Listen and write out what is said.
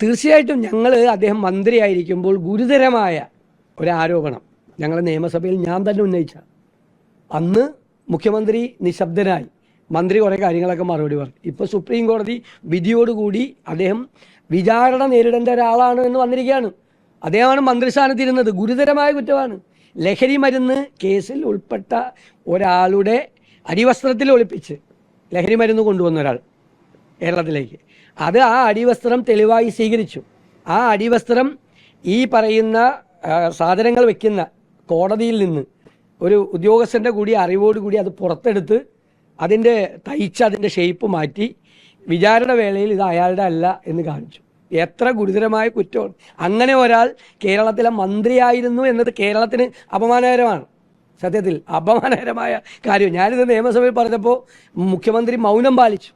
തീർച്ചയായിട്ടും ഞങ്ങൾ അദ്ദേഹം മന്ത്രിയായിരിക്കുമ്പോൾ ഗുരുതരമായ ഒരു ആരോപണം ഞങ്ങൾ നിയമസഭയിൽ ഞാൻ തന്നെ ഉന്നയിച്ച. അന്ന് മുഖ്യമന്ത്രി നിശബ്ദനായി. മന്ത്രി കുറേ കാര്യങ്ങളൊക്കെ മറുപടി പറഞ്ഞു. ഇപ്പോൾ സുപ്രീം കോടതി വിധിയോടുകൂടി അദ്ദേഹം വിചാരണ നേരിടേണ്ട ഒരാളാണ് എന്ന് വന്നിരിക്കുകയാണ്. അദ്ദേഹമാണ് മന്ത്രിസ്ഥാനത്തിരുന്നത്. ഗുരുതരമായ കുറ്റമാണ്. ലഹരി മരുന്ന് കേസിൽ ഉൾപ്പെട്ട ഒരാളുടെ അടിവസ്ത്രത്തിൽ ഒളിപ്പിച്ച് ലഹരി മരുന്ന് കൊണ്ടുവന്ന ഒരാൾ കേരളത്തിലേക്ക്. അത് ആ അടിവസ്ത്രം തെളിവായി സ്വീകരിച്ചു. ആ അടിവസ്ത്രം ഈ പറയുന്ന സാധനങ്ങൾ വെക്കുന്ന കോടതിയിൽ നിന്ന് ഒരു ഉദ്യോഗസ്ഥന്റെ കൂടി അറിവോടുകൂടി അത് പുറത്തെടുത്ത് അതിന്റെ തയ്ച്ച് അതിന്റെ ഷേപ്പ് മാറ്റി വിചാരണ വേളയിൽ ഇത് അയാളുടെ അല്ല എന്ന് കാണിച്ചു. എത്ര ഗുരുതരമായ കുറ്റമാണ് അങ്ങനെ ഒരാൾ കേരളത്തിലെ മന്ത്രിയായിരുന്നു എന്നത് കേരളത്തിന് അപമാനകരമാണ്. സത്യത്തിൽ അപമാനകരമായ കാര്യം. ഞാനിത് നിയമസഭയിൽ പറഞ്ഞപ്പോൾ മുഖ്യമന്ത്രി മൗനം പാലിച്ചു.